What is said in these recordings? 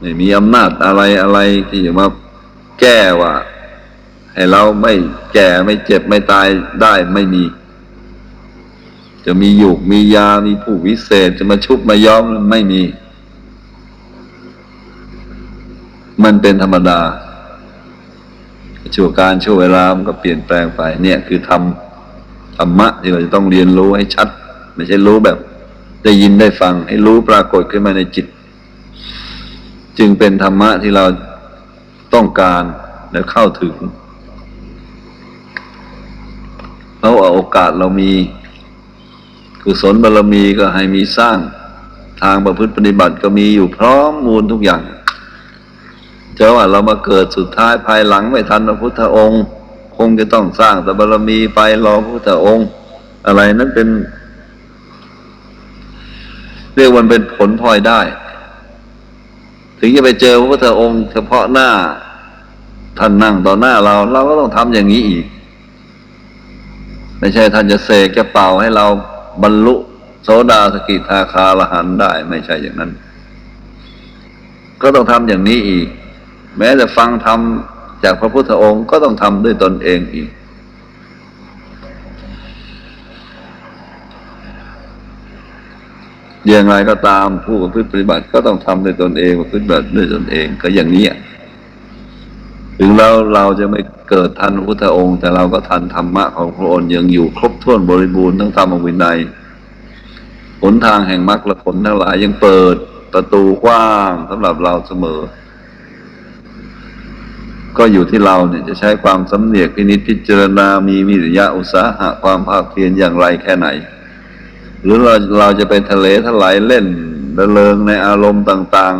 ไม่มีอำนาจอะไรอะไรที่จะมาแก้ว่า ให้เราไม่แก่ไม่เจ็บไม่ตายได้ไม่มี จะมีหยูกมียา มีผู้วิเศษจะมาชุบมาย้อมไม่มี มันเป็นธรรมดาชั่วการชั่วเวลามันก็เปลี่ยนแปลงไป เนี่ยคือธรรมธรรมะที่เราจะต้องเรียนรู้ให้ชัด ไม่ใช่รู้แบบ ได้ยินได้ฟังให้รู้ปรากฏขึ้นมาในจิต จึงเป็นธรรมะที่เราต้องการและเข้าถึงเพราะว่าโอกาสเรามีกุศลบารมีก็ให้มีสร้าง ทางประพฤติปฏิบัติก็มีอยู่พร้อมมูลทุกอย่างจะว่าเรามาเกิดสุดท้ายภายหลังไม่ทันพระพุทธองค์ คงจะต้องสร้างแต่บารมีไปรอพระพุทธองค์ อะไรนั้นเป็น เรียกวันเป็นผลพลอยได้ ถึงจะไปเจอพระพุทธองค์ เฉพาะหน้า ท่านนั่งต่อหน้าเรา เราก็ต้องทำอย่างนี้อีก ไม่ใช่ท่านจะเสกจะเป่าให้เราบรรลุโสดาสกิทาคาละหันได้ ไม่ใช่อย่างนั้น ก็ต้องทำอย่างนี้อีก แม้จะฟังธรรมจากพระพุทธองค์ก็ต้องทำด้วยตนเองอีก อย่างไรก็ตามผู้ประพฤติปฏิบัติก็ต้องทำด้วยตนเองประพฤติปฏิบัติด้วยตนเองก็อย่างนี้อะถึงเราเราจะไม่เกิดทันพระพุทธองค์ แต่เราก็ทันธรรมะของพระองค์ยังอยู่ครบถ้วนบริบูรณ์ทั้งธรรมวินัยหนทางแห่งมรรคและผลทั้งหลายยังเปิดประตูกว้างสำหรับเราเสมอ ก็อยู่ที่เราเนี่ยจะใช้ความสำเนียกพินิจพิจารณามีวิริยะอุตสาหะความภาคเพียรอย่างไรแค่ไหน หรือเราเราจะไปทะเลทลายเล่นระเริงในอารมณ์ต่าง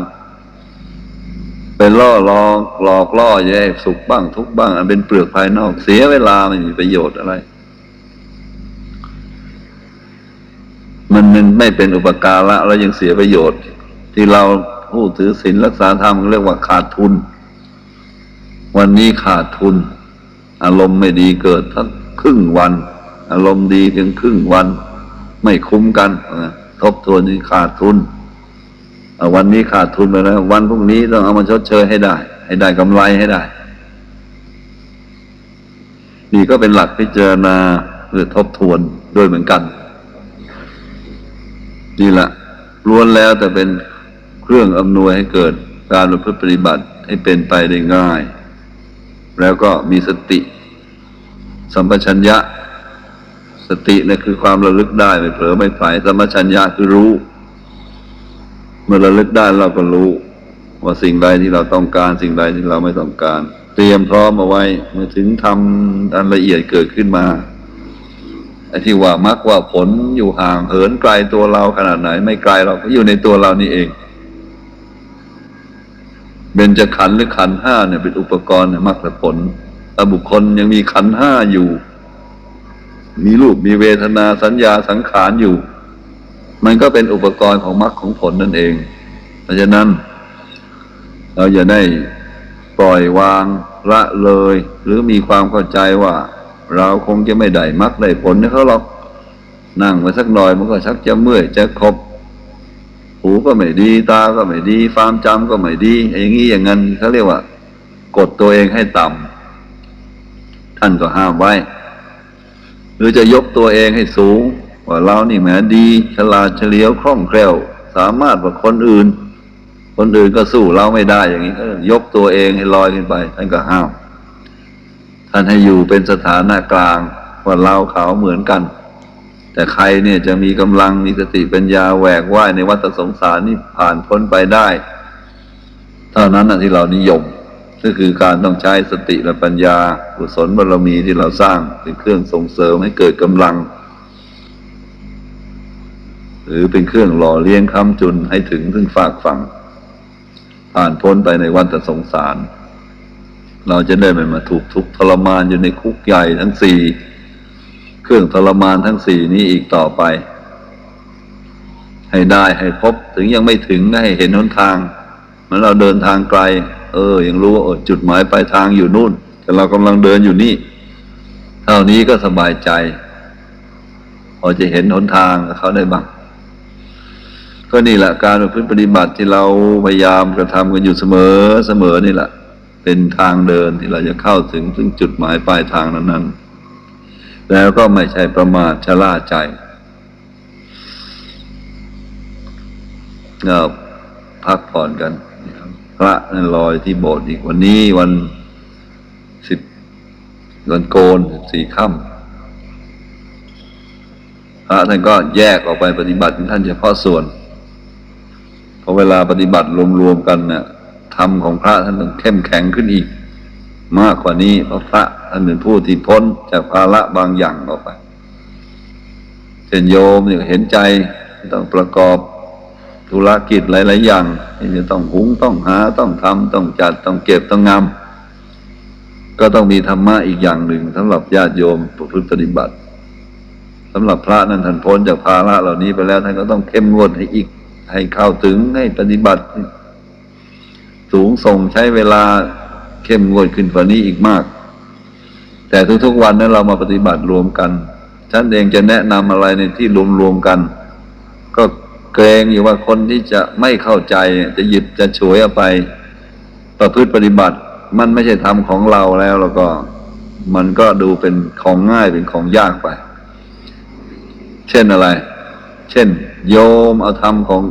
ๆ เป็นล่อลองหลอกล่อแย่สุขบ้างทุกบ้าง อันเป็นเปลือกภายนอกเสียเวลาไม่มีประโยชน์อะไร มันมันไม่เป็นอุปการะแล้วยังเสียประโยชน์ ที่เราผู้ถือศีลรักษาธรรมเรียกว่าขาดทุน วันนี้ขาดทุน อารมณ์ไม่ดีเกิดทั้งครึ่งวัน อารมณ์ดีเพียงครึ่งวัน ไม่คุ้มกันทบทวนนี่ขาดทุนวันนี้ขาดทุนไปแล้ว วันพรุ่งนี้ต้องเอามาชดเชยให้ได้ ให้ได้กำไรให้ได้ นี่ก็เป็นหลักพิจารณาหรือทบทวนด้วยเหมือนกัน นี่แหละล้วนแล้วแต่เป็นเครื่องอำนวยให้เกิดการประพฤติปฏิบัติให้เป็นไปได้ง่าย แล้วก็มีสติ สัมปชัญญะ สติเนี่ยคือความระลึกได้ไม่เผลอไม่ฝ่ายสมชัญญะคือรู้ เมื่อระลึกได้เราก็รู้ ว่าสิ่งใดที่เราต้องการ สิ่งใดที่เราไม่ต้องการ เตรียมพร้อมเอาไว้เมื่อถึงทำอันละเอียดเกิดขึ้นมาไอ้ที่ว่ามักว่าผลอยู่ห่างเหินไกลตัวเราขนาดไหน ไม่ไกลเราก็อยู่ในตัวเรานี่เองเบญจขันธ์หรือขันห้าเนี่ยเป็นอุปกรณ์ในมรรคและผลถ้าบุคคลยังมีขันห้าอยู่ มีรูปมีเวทนาสัญญาสังขารอยู่ มันก็เป็นอุปกรณ์ของมรรคของผลนั่นเอง เพราะฉะนั้น เราอย่าได้ปล่อยวางละเลย หรือมีความเข้าใจว่า เราคงจะไม่ได้มรรคได้ผลให้เขาหรอกนั่งมาสักหน่อยมันก็ชักจะเมื่อยจะครบหูก็ไม่ดีตาก็ไม่ดีความจำก็ไม่ดี อย่างนี้อย่างนั้นเขาเรียกว่า กดตัวเองให้ต่ำท่านก็ห้ามไว้ หรือจะยกตัวเองให้สูง ว่าเรานี่แหมดีฉลาดเฉลียวคล่องแคล่ว สามารถกว่าคนอื่น คนอื่นก็สู้เราไม่ได้อย่างนี้ก็ยกตัวเองให้ลอยขึ้นไป ท่านก็ห้ามท่านให้อยู่เป็นสถานะกลางว่าเราเขาเหมือนกัน แต่ใครเนี่ยจะมีกำลังมีสติปัญญาแหวกว่ายในวัฏสงสารนี่ผ่านพ้นไปได้ เท่านั้นที่เรานิยม ก็คือการต้องใช้สติและปัญญากุศลบารมีที่เราสร้างเป็นเครื่องส่งเสริมให้เกิดกำลัง หรือเป็นเครื่องหล่อเลี้ยงค้ำจุนให้ถึงถึงฝากฝังผ่านพ้นไปในวัฏสงสาร เราจะได้ไม่มาถูกทุกทรมานอยู่ในคุกใหญ่ทั้งสี่เครื่องทรมานทั้งสี่นี้อีกต่อไป ให้ได้ให้พบถึงยังไม่ถึงก็ให้เห็นหนทางเหมือนเราเดินทางไกล เออ ยังรู้ว่าออจุดหมายปลายทางอยู่นู่น แต่เรากำลังเดินอยู่นี่ เท่านี้ก็สบายใจ พอจะเห็นหนทางเขาได้บ้าง ก็นี่แหละการประพฤติปฏิบัติที่เราพยายามกระทำกันอยู่เสมอเสมอนี่แหละ เป็นทางเดินที่เราจะเข้าถึงซึ่งจุดหมายปลายทางนั้นๆ แล้วก็ไม่ใช่ประมาทชะล่าใจเราพักผ่อนกัน พระนั่นลอยที่โบสถ์อีกวันนี้วันสิบวันโกนสี่ค่ำพระท่านก็แยกออกไปปฏิบัติท่านเฉพาะส่วนพอเวลาปฏิบัติรวมๆกันเนี่ยธรรมของพระท่านต้องเข้มแข็งขึ้นอีก มากกว่านี้เพราะพระท่านเป็นผู้ที่พ้นจากภาระบางอย่างออกไปเช่นโยมเนี่ยเห็นใจต้องประกอบ ธุรกิจหลาย ๆ อย่างที่จะต้องหุงต้องหาต้องทำต้องจัดต้องเก็บต้องงำก็ต้องมีธรรมะอีกอย่างหนึ่งสำหรับญาติโยมประพฤติปฏิบัติสำหรับพระนั้นท่านพ้นจากภาระเหล่านี้ไปแล้วท่านก็ต้องเข้มงวดให้อีก ให้เข้าถึงให้ปฏิบัติ สูงส่งใช้เวลาเข้มงวดขึ้นกว่านี้อีกมาก แต่ทุกๆวันนั้นเรามาปฏิบัติรวมกัน ท่านเองจะแนะนำอะไรในที่รวมๆกัน เกรงอยู่ว่าคนที่จะไม่เข้าใจจะหยิบจะฉวยเอาไป ประพฤติปฏิบัติ มันไม่ใช่ธรรมของเราแล้วแล้วก็ มันก็ดูเป็นของง่ายเป็นของยากไป เช่นอะไร เช่น โยมเอาธรรมของ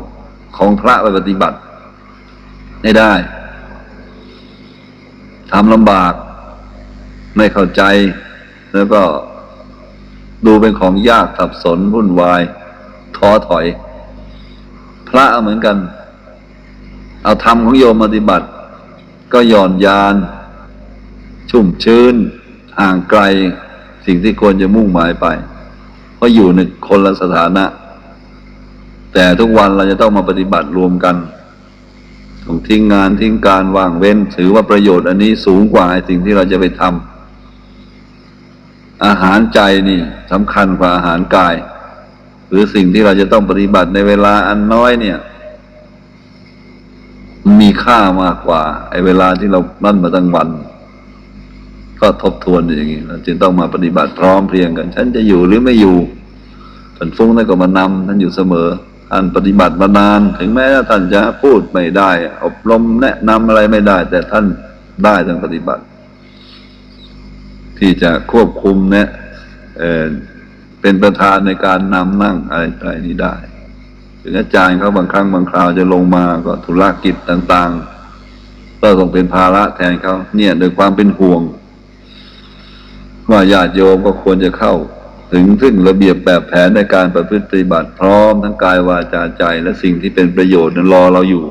ของพระไปปฏิบัติไม่ได้ทำลำบาก ไม่เข้าใจ แล้วก็ดูเป็นของยากสับสนวุ่นวายท้อถอย ระเหมือนกัน เอาธรรมของโยมปฏิบัติ ก็หย่อนยาน ชุ่มชื้นห่างไกล สิ่งที่ควรจะมุ่งหมายไป เพราะอยู่ในคนละสถานะ แต่ทุกวันเราจะต้องมาปฏิบัติรวมกันต้องทิ้งงานทิ้งการว่างเว้น ถือว่าประโยชน์อันนี้สูงกว่าไอ้สิ่งที่เราจะไปทำอาหารใจนี่สำคัญกว่าอาหารกาย รือสิ่งที่เราจะต้องปฏิบัติในเวลาอันน้อยเนี่ย มีค่ามากกว่า ไอ้เวลาที่เรานั่นมาตั้งวัน ก็ทบทวนอย่างนี้เราจึงต้องมาปฏิบัติพร้อมเพรียงกัน ฉันจะอยู่หรือไม่อยู่ท่านฟุ้งท่านก็มานำท่านอยู่เสมอท่านปฏิบัติมานาน ถึงแม้ท่านจะพูดไม่ได้ อบรมแนะนำอะไรไม่ได้ แต่ท่านได้ท่านปฏิบัติ ที่จะควบคุมเนี่ย เป็นประธานในการนำนั่งอะไรอะไรนี้ได้ถึงอาจารย์เขาบางครั้งบางคราวจะลงมาก็ธุรกิจต่าง ๆ ก็ต้องเป็นภาระแทนเขาเนี่ยโดยความเป็นห่วง ว่าญาติโยมก็ควรจะเข้า ถึงซึ่งระเบียบแบบแผนในการประพฤติปฏิบัติพร้อมทั้งกายวาจาใจและสิ่งที่เป็นประโยชน์นั้นรอเราอยู่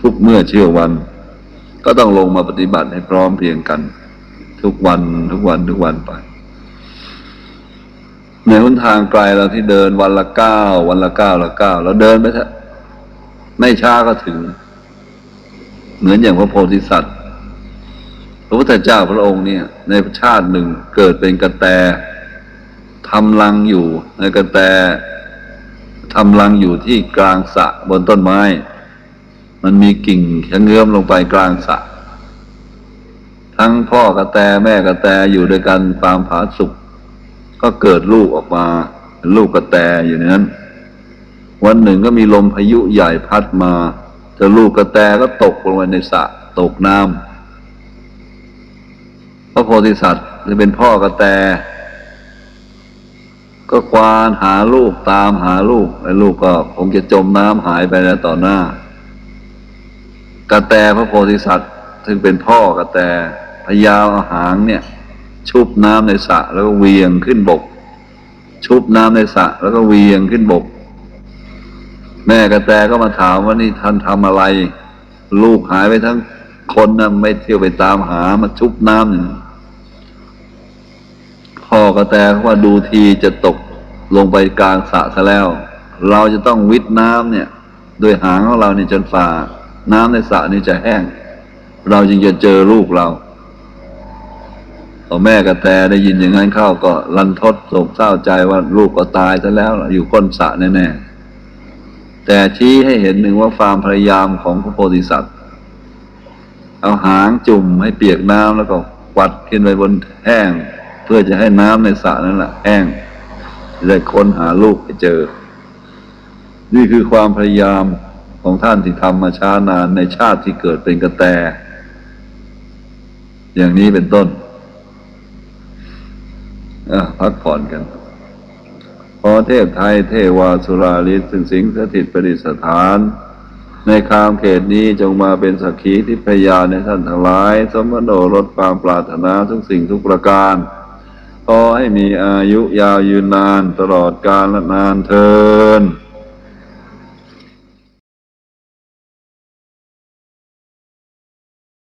ทุกเมื่อเชื่อวัน ก็ต้องลงมาปฏิบัติให้พร้อมเพียงกัน ทุกวันทุกวันทุกวันไป ในหนทางไกลเราที่เดินวันละเก้าวันละเก้าละเก้าเราเดินไปเถอะไม่ช้าก็ถึง เหมือนอย่างพระโพธิสัตว์พระพุทธเจ้าพระองค์เนี่ย ในชาติหนึ่งเกิดเป็นกระแตทำรังอยู่ ในกระแตทำรังอยู่ที่กลางสระบนต้นไม้ มันมีกิ่งชะเงื้อมลงไปกลางสระทั้งพ่อกระแตแม่กระแตอยู่ด้วยกันความผาสุก ก็เกิดลูกออกมา ลูกกระแตอยู่ในนั้น วันหนึ่งก็มีลมพายุใหญ่พัดมาแต่ลูกกระแตก็ตกลงไปในสระตกน้ำพระโพธิสัตว์จะเป็นพ่อกระแต ก็ควานหาลูกตามหาลูกไอ้ลูกก็คงจะจมน้ำหายไปแล้วต่อหน้า กระแตพระโพธิสัตว์ซึ่งเป็นพ่อกระแตพยายามเอาหางเนี่ย ชุบน้ำในสระแล้วก็เวียงขึ้นบก ชุบน้ำในสระแล้วก็เวียงขึ้นบก แม่กระแตก็มาถามว่านี่ท่านทำอะไร ลูกหายไปทั้งคนนะไม่เที่ยวไปตามหามาชุบน้ำหนึ่งพ่อกระแตเขาว่าดูทีจะตกลงไปกลางสระซะแล้ว เราจะต้องวิทน้ำเนี่ยโดยหางของเราเนี่ยจนฝ่าน้ำในสระนี่จะแห้ง เราจึงจะเจอลูกเรา พอแม่กระแตได้ยินอย่างนั้นเข้าก็รันทดโศกเศร้าใจว่าลูกก็ตายซะแล้วอยู่ก้นสระแน่ๆแต่ชี้ให้เห็นหนึ่งว่าความพยายามของพระโพธิสัตว์ เอาหางจุ่มให้เปียกน้ำแล้วก็กวัดขึ้นไปบนแห้ง เพื่อจะให้น้ำในสระนั่นแหละแห้งจะค้นหาลูกไปเจอ นี่คือความพยายามของท่านที่ทำมาช้านานในชาติที่เกิดเป็นกระแต อย่างนี้เป็นต้น พักผ่อนกัน พอเทพไทยเทวาสุราลิศถึงสิงสถิตประดิษฐาน ในคามเขตนี้จงมาเป็นสักขีที่พยานในท่านทั้งหลาย สมโนรถความปรารถนาทุกสิ่งทุกประการขอให้มีอายุยาวยืนนานตลอดกาลนานเทิน